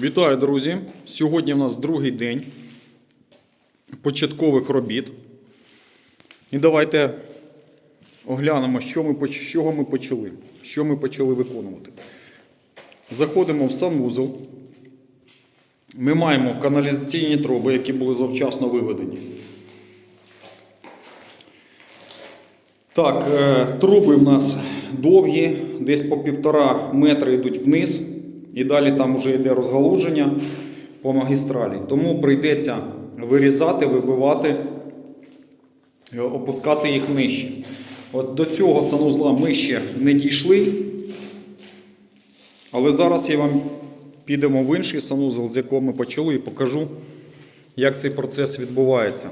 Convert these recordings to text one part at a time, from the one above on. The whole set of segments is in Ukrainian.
Вітаю, друзі! Сьогодні в нас другий день початкових робіт. І давайте оглянемо, що ми, з чого ми почали, що ми почали виконувати. Заходимо в санвузол. Ми маємо каналізаційні труби, які були завчасно виведені. Так, е, труби в нас довгі, десь по півтора метра йдуть вниз, і далі там вже йде розгалуження по магістралі. Тому прийдеться вирізати, вибивати, е, опускати їх нижче. От до цього санузла ми ще не дійшли. Але зараз я вам підемо в інший санузел, з якого ми почали, і покажу, як цей процес відбувається.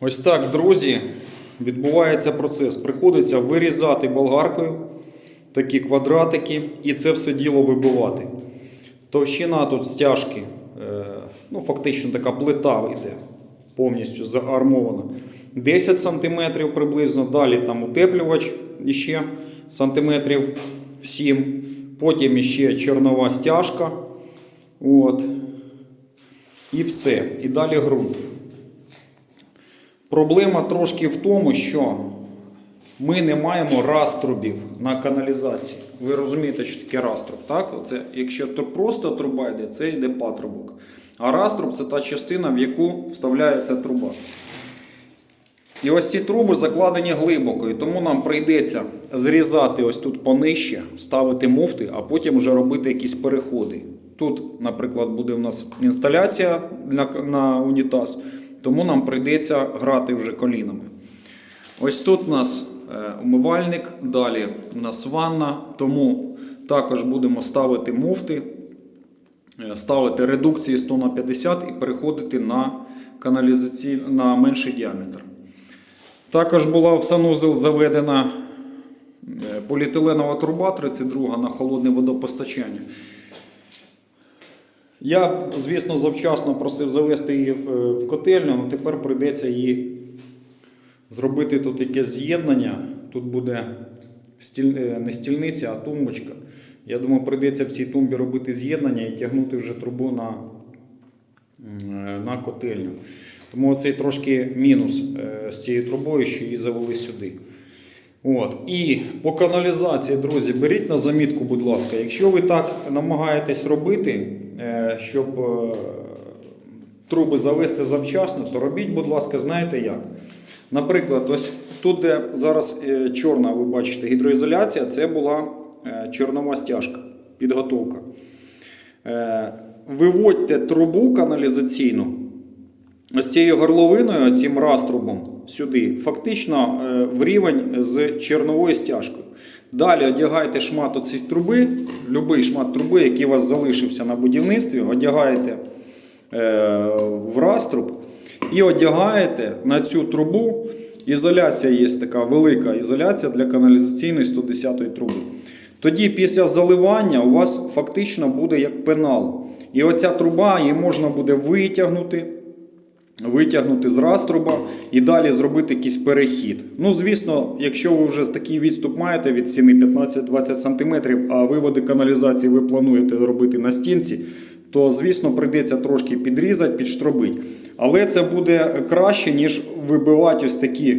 Ось так, друзі, відбувається процес. Приходиться вирізати болгаркою такі квадратики і це все діло вибивати. Товщина тут стяжки, е, ну фактично така плита йде, повністю заармована. 10 см приблизно, далі там утеплювач іще сантиметрів 7, потім іще чорнова стяжка. От. І все. І далі ґрунт. Проблема трошки в тому, що ми не маємо раструбів на каналізації. Ви розумієте, що таке раструб, так? Оце, якщо то просто труба йде, це йде патрубок. А раструб це та частина, в яку вставляється труба. І ось ці труби закладені глибоко, і тому нам прийдеться зрізати ось тут понижче, ставити муфти, а потім вже робити якісь переходи. Тут, наприклад, буде у нас інсталяція на, на унітаз, тому нам прийдеться грати вже колінами. Ось тут у нас умивальник, далі у нас ванна, тому також будемо ставити муфти, е, ставити редукції 100 на 50 і переходити на каналізацій... на менший діаметр. Також була в санузел заведена е, поліетиленова труба 32 на холодне водопостачання. Я, звісно, завчасно просив завести її е, в котельню, але тепер прийдеться її зробити тут якесь з'єднання. Тут буде стіль... е, не стільниця, а тумбочка. Я думаю, прийдеться в цій тумбі робити з'єднання і тягнути вже трубу на, е, на котельню. Тому цей трошки мінус е, з цією трубою, що її завели сюди. От. І по каналізації, друзі, беріть на замітку, будь ласка, якщо ви так намагаєтесь робити, щоб труби завести завчасно, то робіть, будь ласка, знаєте як. Наприклад, ось тут, де зараз е, чорна, ви бачите, гідроізоляція, це була е, чорнова стяжка, підготовка. Е, Виводьте трубу каналізаційну ось цією горловиною, цим раструбом сюди, фактично в рівень з черновою стяжкою. Далі одягайте шмат оцієї труби, будь-який шмат труби, який у вас залишився на будівництві, одягаєте в раструб і одягаєте на цю трубу. Ізоляція є така велика ізоляція для каналізаційної 110 труби. Тоді після заливання у вас фактично буде як пенал. І оця труба її можна буде витягнути, витягнути з раструба і далі зробити якийсь перехід. Ну, звісно, якщо ви вже такий відступ маєте від стіни 15-20 см, а виводи каналізації ви плануєте робити на стінці, то, звісно, прийдеться трошки підрізати, підштробити. Але це буде краще, ніж вибивати ось такі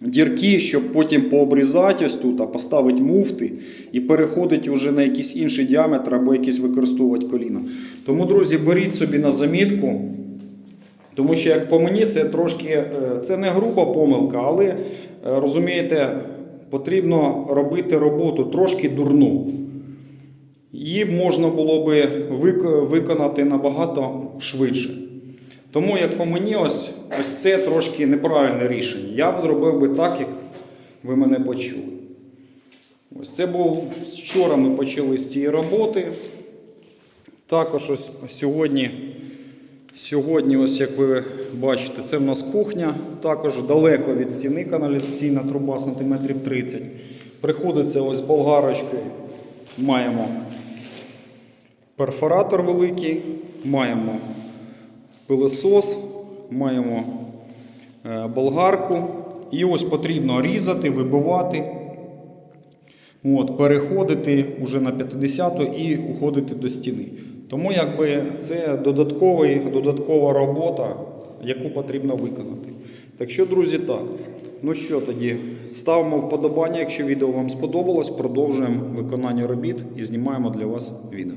дірки, щоб потім пообрізати ось тут, а поставити муфти і переходити вже на якийсь інший діаметр або якийсь використовувати коліна. Тому, друзі, беріть собі на замітку. Тому що, як по мені, це трошки е, це не груба помилка, але е, розумієте, потрібно робити роботу трошки дурну. Її можна було би виконати набагато швидше. Тому, як по мені, ось, ось це трошки неправильне рішення. Я б зробив би так, як ви мене почули. Ось це був вчора ми почали з цієї роботи. Також ось сьогодні, сьогодні, ось як ви бачите, це в нас кухня, також далеко від стіни каналізаційна труба сантиметрів 30. Приходиться ось болгарочкою. Маємо перфоратор великий, маємо пилосос, маємо е, болгарку. І ось потрібно різати, вибивати. От, переходити уже на 50-ту і уходити до стіни. Тому якби це додатковий, додаткова робота, яку потрібно виконати. Так що, друзі, так. Ну що тоді, ставимо вподобання, якщо відео вам сподобалось, продовжуємо виконання робіт і знімаємо для вас відео.